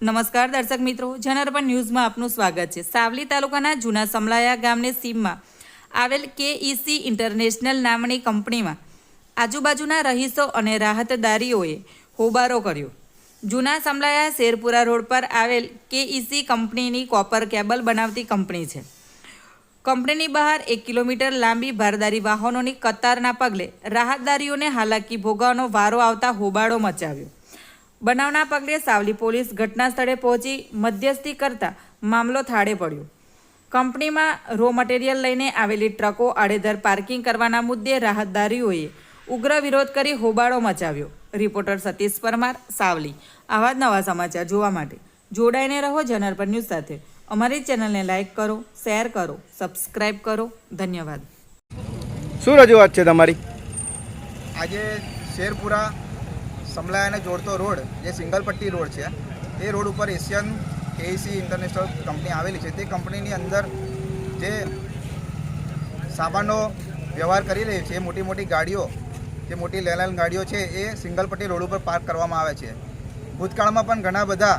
નમસ્કાર દર્શક મિત્રો જનરપન ન્યૂઝમાં આપનું સ્વાગત છે. સાવલી તાલુકાના જૂના સમલાયા ગામની સીમમાં આવેલ કેઈસી ઇન્ટરનેશનલ નામની કંપનીમાં આજુબાજુના રહીશો અને રાહતદારીઓએ હોબારો કર્યો. જૂના સમલાયા શેરપુરા રોડ પર આવેલ કેઈસી કંપનીની કોપર કેબલ બનાવતી કંપની છે. કંપનીની બહાર એક કિલોમીટર લાંબી ભારદારી વાહનોની કતારના પગલે રાહતદારીઓને હાલાકી ભોગવવાનો વારો આવતા હોબાળો મચાવ્યો. બનાવના પગલે સાવલી પોલીસ ઘટના સ્થળે પહોંચી મધ્યસ્થી કરતા મામલો થાળે પડ્યો. કંપનીમાં રો મટીરિયલ લઈને આવેલી ટ્રકો આડેધર પાર્કિંગ કરવાના મુદ્દે રાહતદારીઓએ ઉગ્ર વિરોધ કરી હોબાળો મચાવ્યો. રિપોર્ટર સતીશ પરમાર સાવલી. આવા જ નવા સમાચાર જોવા માટે જોડાઈને રહો જનરપર ન્યૂઝ સાથે. અમારી ચેનલને લાઇક કરો શેર કરો સબસ્ક્રાઇબ કરો. ધન્યવાદ. શું રજૂઆત છે તમારી? આજે શેરપુરા સમલાયાને જોડતો રોડ, જે સિંગલ પટ્ટી રોડ છે, એ રોડ ઉપર એશિયન કેઈસી ઇન્ટરનેશનલ કંપની આવેલી છે. તે કંપનીની અંદર જે સામાનનો વ્યવહાર કરી રહી છે એ મોટી મોટી ગાડીઓ, જે મોટી લેલાઇન ગાડીઓ છે, એ સિંગલ પટ્ટી રોડ ઉપર પાર્ક કરવામાં આવે છે. ભૂતકાળમાં પણ ઘણા બધા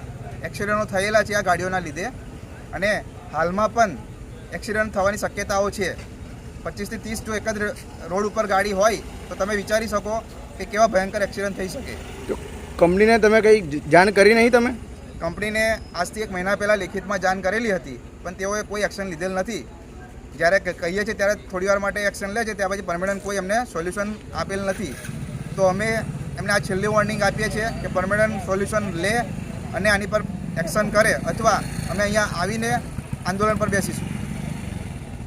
એક્સિડન્ટો થયેલા છે આ ગાડીઓના લીધે અને હાલમાં પણ એક્સિડન્ટ થવાની શક્યતાઓ છે. પચીસથી ત્રીસ જો એક જ રોડ ઉપર ગાડી હોય, તો તમે વિચારી શકો કે કેવા ભયંકર એક્સિડન્ટ થઈ શકે? તો કંપનીને તમે કંઈ જાણ કરી નહીં તમે? કંપનીને આજથી એક મહિના પહેલાં લેખિતમાં જાણ કરેલી હતી પણ તેઓએ કોઈ એક્શન લીધેલ નથી. જ્યારે કહીએ છીએ ત્યારે થોડી વાર માટે એક્શન લે છે ત્યાર પછી પરમેનન્ટ કોઈ એમને સોલ્યુશન આપેલ નથી. તો અમે એમને આ છેલ્લી વોર્નિંગ આપીએ છીએ કે પરમેનન્ટ સોલ્યુશન લે અને આની પર એક્શન કરે અથવા અમે અહીંયા આવીને આંદોલન પર બેસીશું.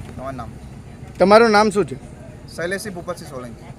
તમારું નામ? તમારું નામ શું છે? શૈલેષસિંહ ભૂપતસિંહ સોલંકી.